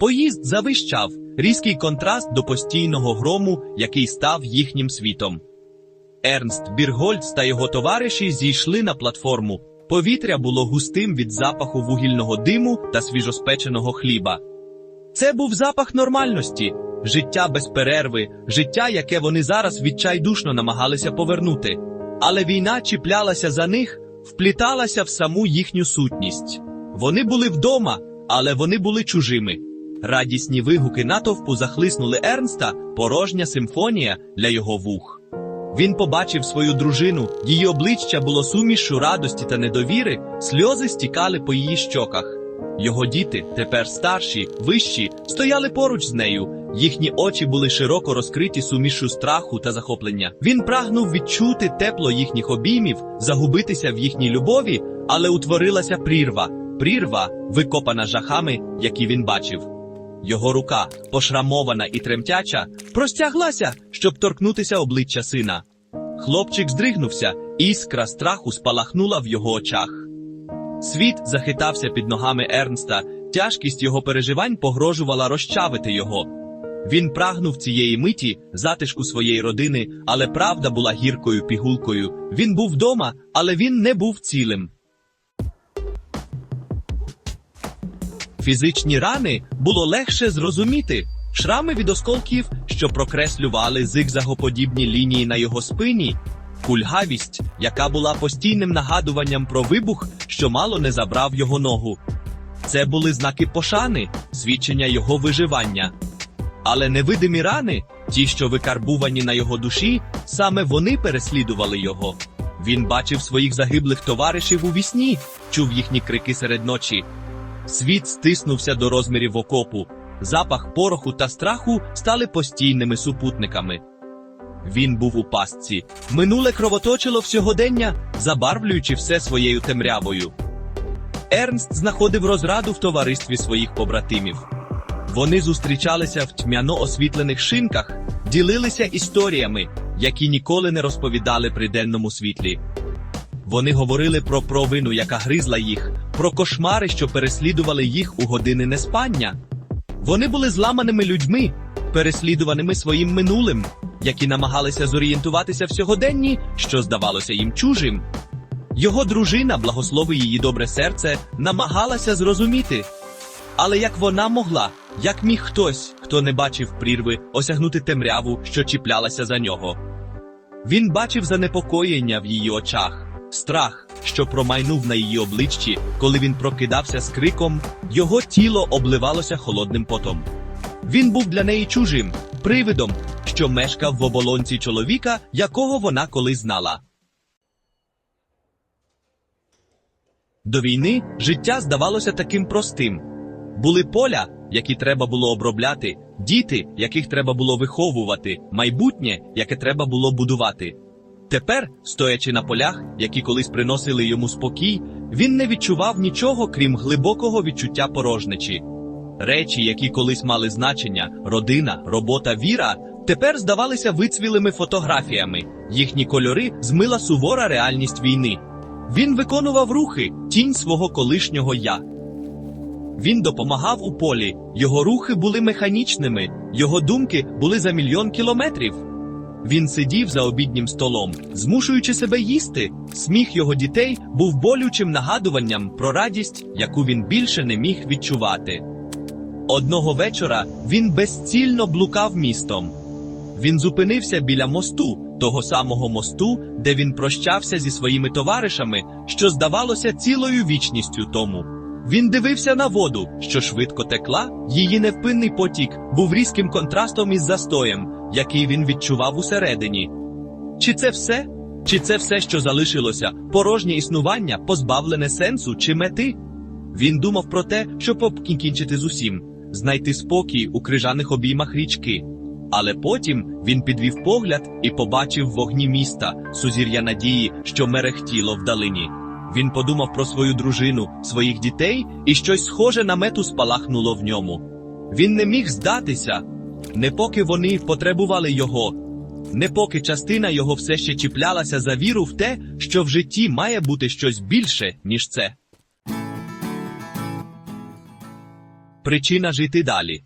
Поїзд завищав різкий контраст до постійного грому, який став їхнім світом. Ернст Біргольц та його товариші зійшли на платформу. Повітря було густим від запаху вугільного диму та свіжоспеченого хліба. Це був запах нормальності, життя без перерви, життя, яке вони зараз відчайдушно намагалися повернути. Але війна чіплялася за них, впліталася в саму їхню сутність. Вони були вдома, але вони були чужими. Радісні вигуки натовпу захлиснули Ернста, порожня симфонія для його вух. Він побачив свою дружину, її обличчя було сумішю радості та недовіри, сльози стікали по її щоках. Його діти, тепер старші, вищі, стояли поруч з нею. Їхні очі були широко розкриті сумішю страху та захоплення. Він прагнув відчути тепло їхніх обіймів, загубитися в їхній любові, але утворилася прірва, прірва, викопана жахами, які він бачив. Його рука, пошрамована і тремтяча, простяглася, щоб торкнутися обличчя сина. Хлопчик здригнувся, іскра страху спалахнула в його очах. Світ захитався під ногами Ернста, тяжкість його переживань погрожувала розчавити його. Він прагнув цієї миті затишку своєї родини, але правда була гіркою пігулкою. Він був вдома, але він не був цілим. Фізичні рани було легше зрозуміти. Шрами від осколків, що прокреслювали зигзагоподібні лінії на його спині, кульгавість, яка була постійним нагадуванням про вибух, що мало не забрав його ногу. Це були знаки пошани, свідчення його виживання. Але невидимі рани, ті, що викарбувані на його душі, саме вони переслідували його. Він бачив своїх загиблих товаришів у вісні, чув їхні крики серед ночі. Світ стиснувся до розмірів окопу. Запах пороху та страху стали постійними супутниками. Він був у пастці. Минуле кровоточило всьогодення, забарвлюючи все своєю темрявою. Ернст знаходив розраду в товаристві своїх побратимів. Вони зустрічалися в тьмяно освітлених шинках, ділилися історіями, які ніколи не розповідали при денному світлі. Вони говорили про провину, яка гризла їх, про кошмари, що переслідували їх у години неспання. Вони були зламаними людьми, переслідуваними своїм минулим, які намагалися зорієнтуватися в сьогоденні, що здавалося їм чужим. Його дружина, благослови її добре серце, намагалася зрозуміти. Але як вона могла, як міг хтось, хто не бачив прірви, осягнути темряву, що чіплялася за нього? Він бачив занепокоєння в її очах, страх, що промайнув на її обличчі, коли він прокидався з криком, його тіло обливалося холодним потом. Він був для неї чужим, привидом, що мешкав в оболонці чоловіка, якого вона колись знала. До війни життя здавалося таким простим. Були поля, які треба було обробляти, діти, яких треба було виховувати, майбутнє, яке треба було будувати. Тепер, стоячи на полях, які колись приносили йому спокій, він не відчував нічого, крім глибокого відчуття порожнечі. Речі, які колись мали значення, родина, робота, віра, тепер здавалися вицвілими фотографіями. Їхні кольори змила сувора реальність війни. Він виконував рухи, тінь свого колишнього я. Він допомагав у полі, його рухи були механічними, його думки були за мільйон кілометрів. Він сидів за обіднім столом, змушуючи себе їсти. Сміх його дітей був болючим нагадуванням про радість, яку він більше не міг відчувати. Одного вечора він безцільно блукав містом. Він зупинився біля мосту, того самого мосту, де він прощався зі своїми товаришами, що здавалося цілою вічністю тому. Він дивився на воду, що швидко текла, її невпинний потік був різким контрастом із застоєм, який він відчував усередині. Чи це все? Чи це все, що залишилося, порожнє існування, позбавлене сенсу чи мети? Він думав про те, щоб покінчити з усім, знайти спокій у крижаних обіймах річки. Але потім він підвів погляд і побачив вогні міста, сузір'я надії, що мерехтіло вдалині. Він подумав про свою дружину, своїх дітей, і щось схоже на мету спалахнуло в ньому. Він не міг здатися, не поки вони потребували його, не поки частина його все ще чіплялася за віру в те, що в житті має бути щось більше, ніж це. причина жити далі.